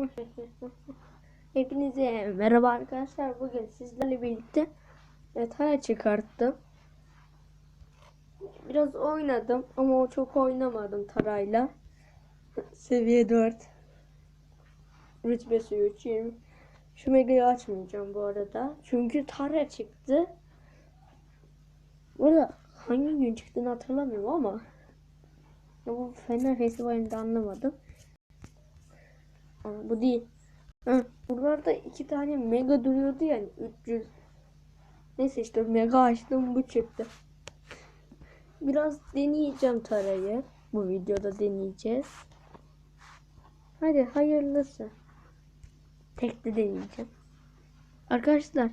Hepinize merhaba arkadaşlar. Bugün sizlerle birlikte Metara çıkarttım. Biraz oynadım ama çok oynamadım tarayla. Seviye 4. Rütbesi 3 20. Şu megayı açmayacağım bu arada. Çünkü tara çıktı. Bu arada hangi gün çıktığını hatırlamıyorum ama bu Fener Festivali'nde anlamadım. Aa, bu değil. Ha, buralarda iki tane mega duruyordu yani 300. Neyse işte mega açtım bu çıktı. Biraz deneyeceğim tarayı. Bu videoda deneyeceğiz. Hadi hayırlısı. Tek de deneyeceğim. Arkadaşlar.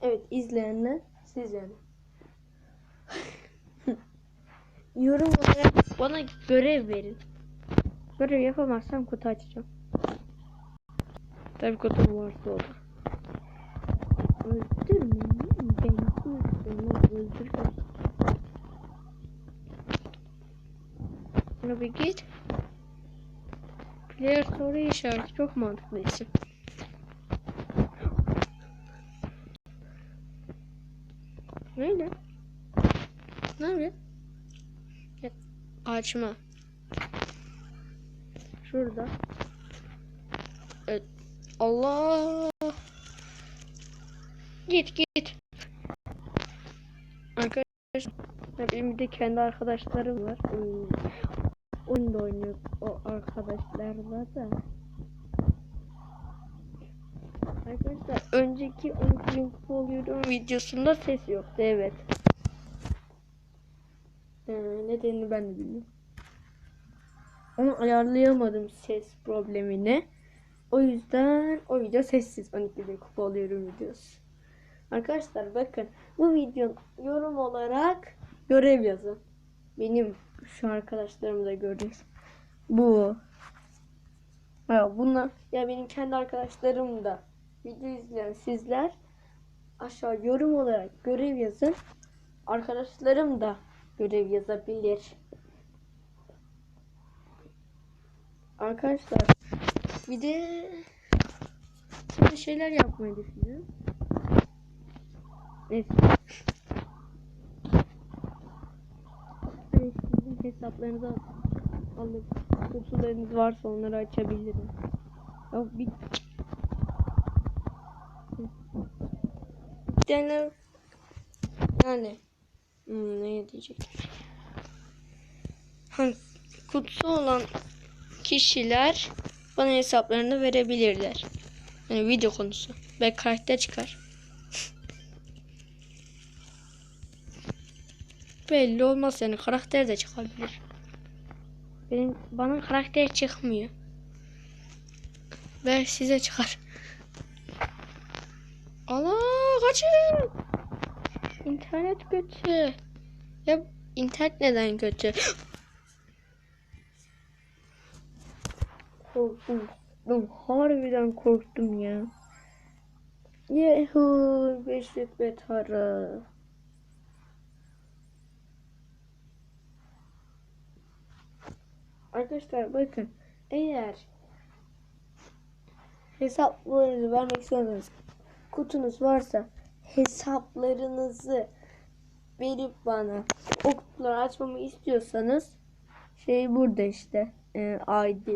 Evet izleyenler siz yani. Yorum olarak bana görev verin. Görev yapamazsam kutu açacağım. Tabii kutum varsa olur. Öldürmeyin. Ben yapmıyorum. Öldürme. Şuna bir git. Player soru işareti çok mantıklı isim. Neyle? Ne yapıyor? Ya, Açma. Şurada. Evet. Allah. Git git. Arkadaşlar benim de kendi arkadaşlarım var. Oyun, oyun da oynuyor o arkadaşlarla da. Arkadaşlar önceki 12 bin kupa oluyorum videosunda ses yoktu evet. Ee, nedenini ben de bilmiyorum. Onu ayarlayamadım ses problemini. O yüzden o video sessiz 12 bin kupa alıyorum videosu. Arkadaşlar bakın bu video yorum olarak görev yazın. Benim şu arkadaşlarım da gördünüz. Bu. Ya bunlar ya benim kendi arkadaşlarım da video izleyen sizler aşağı yorum olarak görev yazın. Arkadaşlarım da görev yazabilir. Arkadaşlar bir de böyle şeyler yapmayı düşünüyorum. Neyse. Hani sizin hesaplarınızı alıp kutularınız varsa onları açabilirim. Ya bir tane yani hmm, ne diyecek? Hani kutusu olan kişiler bana hesaplarını verebilirler. Yani video konusu. Ve karakter çıkar. Belli olmaz yani karakter de çıkabilir. Benim bana karakter çıkmıyor. Ve size çıkar. Allah kaçın. İnternet kötü. Ya internet neden kötü? Korktum. Ben harbiden korktum ya. Yehu beşlik betarı. Arkadaşlar bakın eğer hesaplarınızı vermek istiyorsanız kutunuz varsa hesaplarınızı verip bana o açmamı istiyorsanız şey burada işte e, ID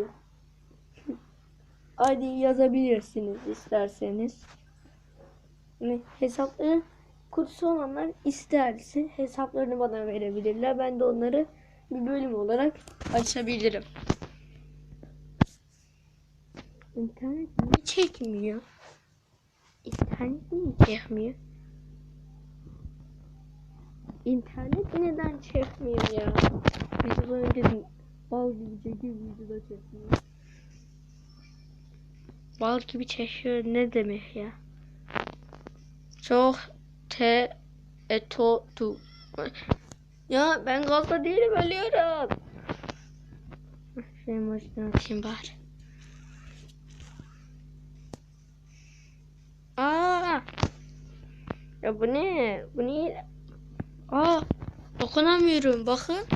ID yazabilirsiniz isterseniz. Yani hesapları kutusu olanlar isterse hesaplarını bana verebilirler. Ben de onları bir bölüm olarak açabilirim. İnternet niye çekmiyor? İnternet niye çekmiyor? İnternet neden çekmiyor ya? Videodan önce bal gibi çekiyor videoda çekmiyor. Bal gibi çekiyor ne demek ya? Çok te eto tu. Ya ben gazda değilim ölüyorum. Şey baştan atayım bari. Aa! Ya bu ne? Bu ne? Aa! Dokunamıyorum bakın.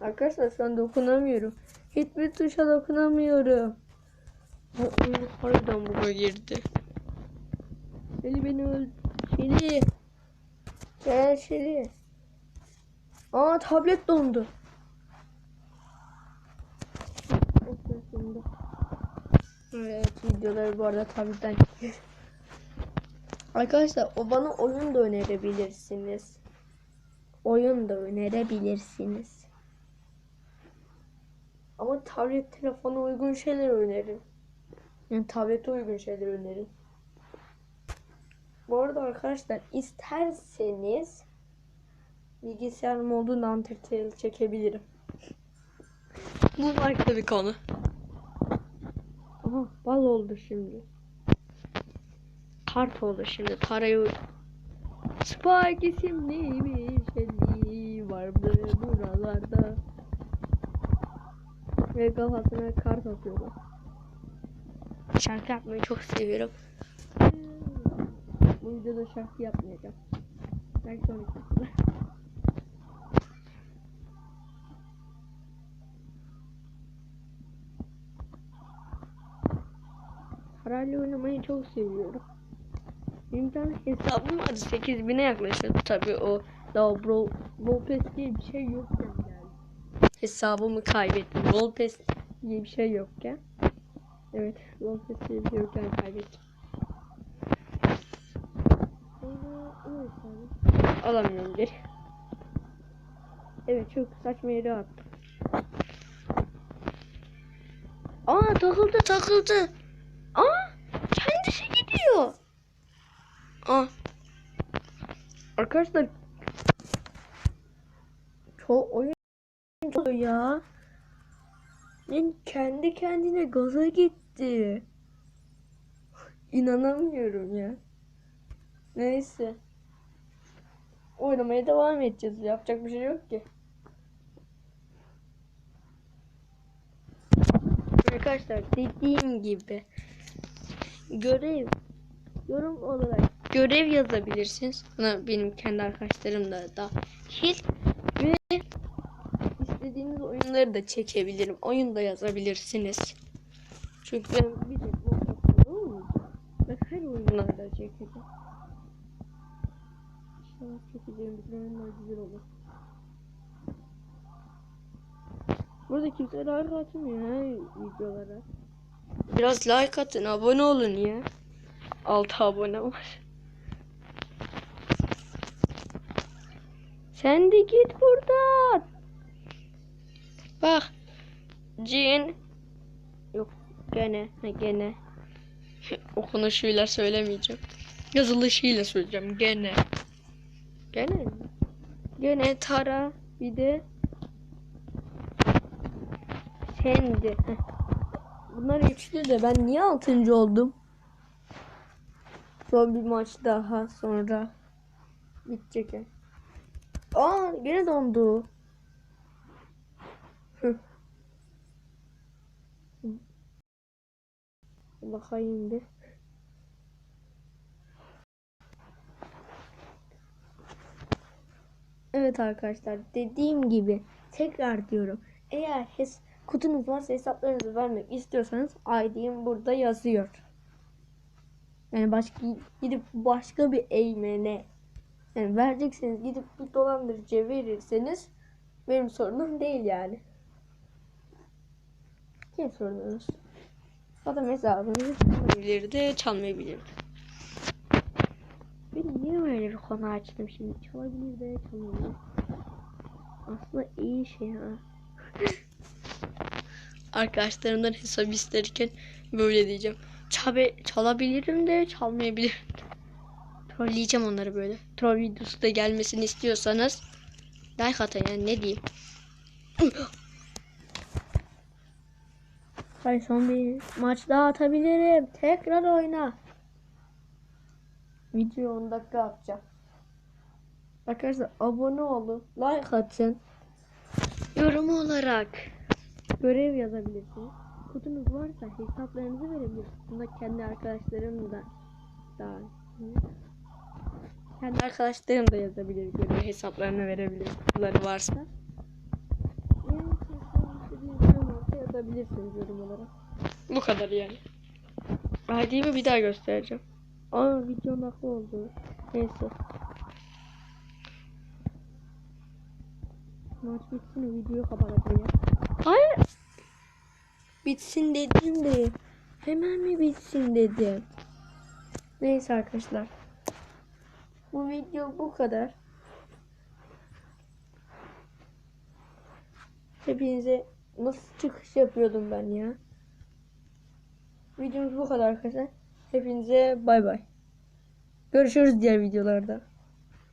Arkadaşlar şu an dokunamıyorum. Hiçbir tuşa dokunamıyorum. Oyun harbiden buga girdi. Şeli beni öl... Şeli. Gel Şeli. Aa tablet dondu. Evet videoları bu arada tabletten. Arkadaşlar o bana oyun da önerebilirsiniz. Oyun da önerebilirsiniz. Ama tablet telefona uygun şeyler önerin. Yani tablete uygun şeyler önerin. Bu arada arkadaşlar isterseniz bilgisayar modunda Undertale çekebilirim. Bu farklı bir konu. Aha bal oldu şimdi. Kart oldu şimdi. Parayı Spike isimli bir şey vardı buralarda. Ve kafasına kart atıyorlar. Şarkı yapmayı çok seviyorum. Bu videoda şarkı yapmayacağım. Belki sonraki. Parayla oynamayı çok seviyorum. Benim tane hesabım vardı 8000'e yaklaşıyordu tabi o daha bro, bro pass diye bir şey yokken yani. Hesabımı kaybettim. Bro diye bir şey yokken. Evet, diye bir yokken kaybettim. Alamıyorum geri. Evet çok saçma yere attım. Aa takıldı takıldı. Aa kendisi gidiyor. Aa. Arkadaşlar çok oyun ya. Yani kendi kendine gaza gitti. İnanamıyorum ya. Neyse. Oynamaya devam edeceğiz. Yapacak bir şey yok ki. Arkadaşlar dediğim gibi görev yorum olarak görev yazabilirsiniz. Buna benim kendi arkadaşlarım da dahil ve istediğiniz oyunları da çekebilirim. Oyun da yazabilirsiniz. Çünkü ben bir tek Minecraft'ta olmayacağım. Ben her oyunları da çekeceğim. İnşallah çekeceğim bütün oyunlar güzel olur. Burada kimse like atmıyor ha videolara. Biraz like atın, abone olun ya. 6 abone var. Sen de git buradan. Bak. Cin. Gene. Gene. Okunuşuyla söylemeyeceğim. Yazılışıyla söyleyeceğim. Gene. Gene? Gene Tara. Bir de Sendi. Heh. Bunlar üçlü de ben niye altıncı oldum? Son bir maç daha sonra bitecek. Aa gene dondu. Bakayım bir. Evet arkadaşlar dediğim gibi tekrar diyorum. Eğer hes kutunuz varsa hesaplarınızı vermek istiyorsanız ID'm burada yazıyor. Yani başka gidip başka bir eğmene yani verecekseniz gidip bir dolandırıcıya verirseniz benim sorunum değil yani. Kim sorununuz? Adam hesabınızı çalabilir de çalmayabilir de. Ben niye böyle bir konu açtım şimdi? Çalabilir de çalmayabilir. Aslında iyi şey ha. Arkadaşlarımdan hesap isterken böyle diyeceğim. Çalbe, çalabilirim de çalmayabilirim. Trolleyeceğim onları böyle. Troll videosu da gelmesini istiyorsanız like atın yani ne diyeyim. Hayır son bir maç daha atabilirim. Tekrar oyna. Video 10 dakika yapacağım. Arkadaşlar abone olun. Like atın. Yorum olarak görev yazabilirsiniz. Kutunuz varsa hesaplarınızı verebilirsiniz. Bunda kendi arkadaşlarım da da kendi arkadaşlarım da yazabilir görev hesaplarını verebilir kutuları varsa. Yani istediğiniz yorum varsa yazabilirsiniz yorum olarak. Bu kadar yani. ID'mi bir daha göstereceğim. Aa video nakli oldu. Neyse. Maç bitsin videoyu ya. Hayır. Bitsin dedim de. Hemen mi bitsin dedim. Neyse arkadaşlar. Bu video bu kadar. Hepinize nasıl çıkış yapıyordum ben ya. Videomuz bu kadar arkadaşlar. Hepinize bay bay. Görüşürüz diğer videolarda.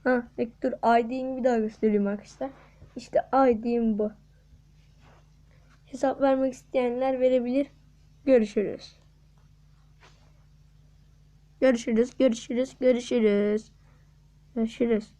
Ha, dur ID'mi bir daha göstereyim arkadaşlar. İşte ID'm bu. Hesap vermek isteyenler verebilir. Görüşürüz. Görüşürüz, görüşürüz, görüşürüz. Görüşürüz.